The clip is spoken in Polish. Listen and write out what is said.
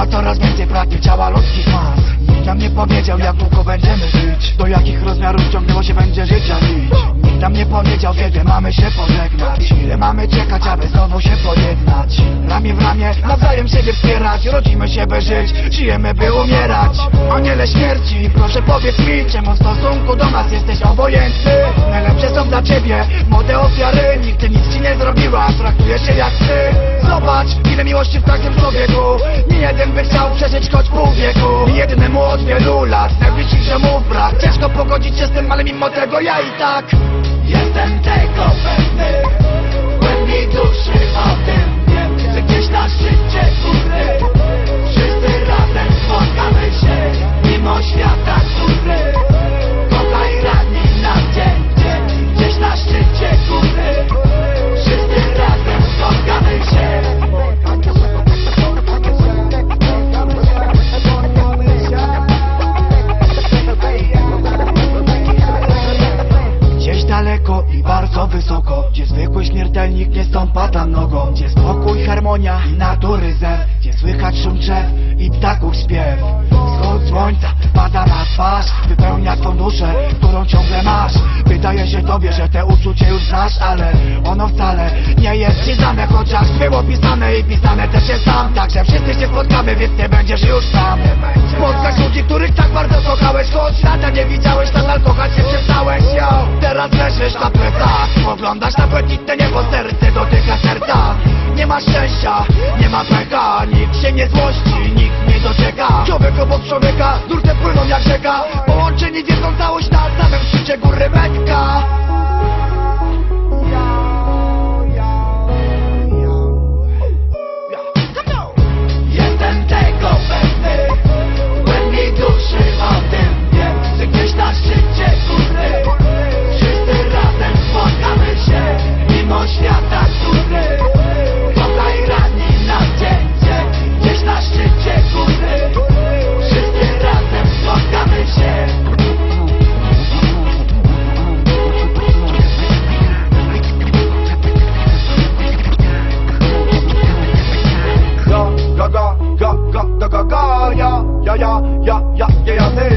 Chyba coraz więcej pragnie ciała ludzkich mas Nikt nam nie powiedział jak długo będziemy żyć Do jakich rozmiarów ciągnęło się będzie życia nam nie powiedział kiedy mamy się pożegnać. Ile mamy czekać aby znowu się pojednać? Ramię w ramię nawzajem siebie wspierać. Rodzimy się by żyć, żyjemy by umierać. Aniele śmierci, proszę powiedz mi Czemu w stosunku do nas jesteś obojętny? Najlepsze są dla ciebie młode ofiary. Nigdy nic ci nie zrobiła, traktujesz się jak ty. Zobacz, ile miłości w każdym człowieku. Nie jeden by chciał przeżyć choć pół wieku. Nie od wielu lat. Najbliższych mów brak? Ciężko pogodzić się z tym, ale mimo tego ja i tak Jestem tego pewny. Głębi duszy o tym wiem. Że gdzieś na szczycie wysoko Gdzie zwykły śmiertelnik nie stąpa nogą. Gdzie spokój, harmonia i natury zew Gdzie słychać szum drzew i ptaków śpiew. Wschód słońca pada na twarz Wypełnia twą duszę, którą ciągle masz. Wydaje się tobie, że te uczucie już znasz Ale ono wcale nie jest ci znane. Chociaż było pisane i pisane też jest tam. Także wszyscy się spotkamy, więc nie będziesz już sam. Spotkać ludzi, których tak bardzo kochałeś Choć lata nie widziałeś, nadal kochać Spoglądasz na błękitne niebo, serce dotyka serca Nie ma szczęścia, nie ma pecha Nikt się nie złości, nikt nie docieka Człowiek obok człowieka, nurty płyną jak rzeka. Połączeni w jedną całość na samym szczycie góry ya, ya, ya sé.